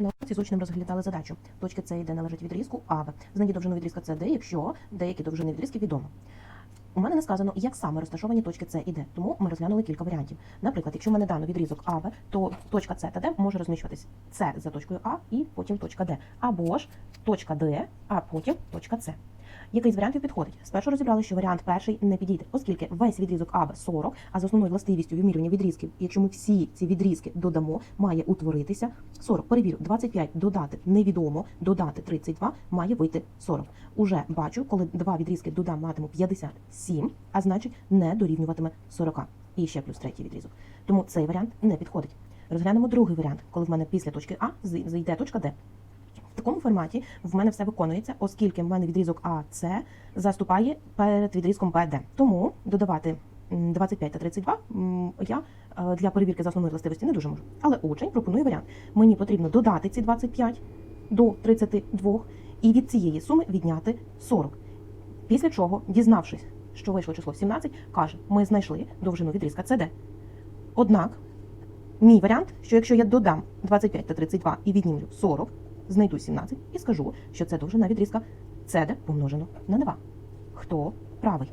На уроці з учнем розглядали задачу. Точка С і Д належать відрізку АБ. Знайдіть довжину відрізка СД, якщо деякі довжини відрізки відомо. У мене не сказано, як саме розташовані точки С і Д, тому ми розглянули кілька варіантів. Наприклад, якщо в мене дано відрізок АВ, то точка С та Д може розміщуватись С за точкою А і потім точка Д. Або ж точка Д, а потім точка С. Який з варіантів підходить? Спершу розібрали, що варіант перший не підійде, оскільки весь відрізок АБ 40, а з основною властивістю вимірювання відрізків, якщо ми всі ці відрізки додамо, має утворитися 40. Перевірю, 25 додати невідомо, додати 32 має вийти 40. Уже бачу, коли два відрізки додам матиму 57, а значить не дорівнюватиме 40. І ще плюс третій відрізок. Тому цей варіант не підходить. Розглянемо другий варіант, коли в мене після точки А зайде точка Д. Такому форматі в мене все виконується, оскільки в мене відрізок АС заступає перед відрізком БД. Тому додавати 25 та 32 я е, для перевірки за основної властивості не дуже можу. Але учень пропонує варіант. Мені потрібно додати ці 25 до 32 і від цієї суми відняти 40. Після чого, дізнавшись, що вийшло число 17, каже: ми знайшли довжину відрізка СД. Однак, мій варіант, що якщо я додам 25 та 32 і віднімлю 40, знайду 17 і скажу, що це довжина відрізка де помножено на 2. Хто правий?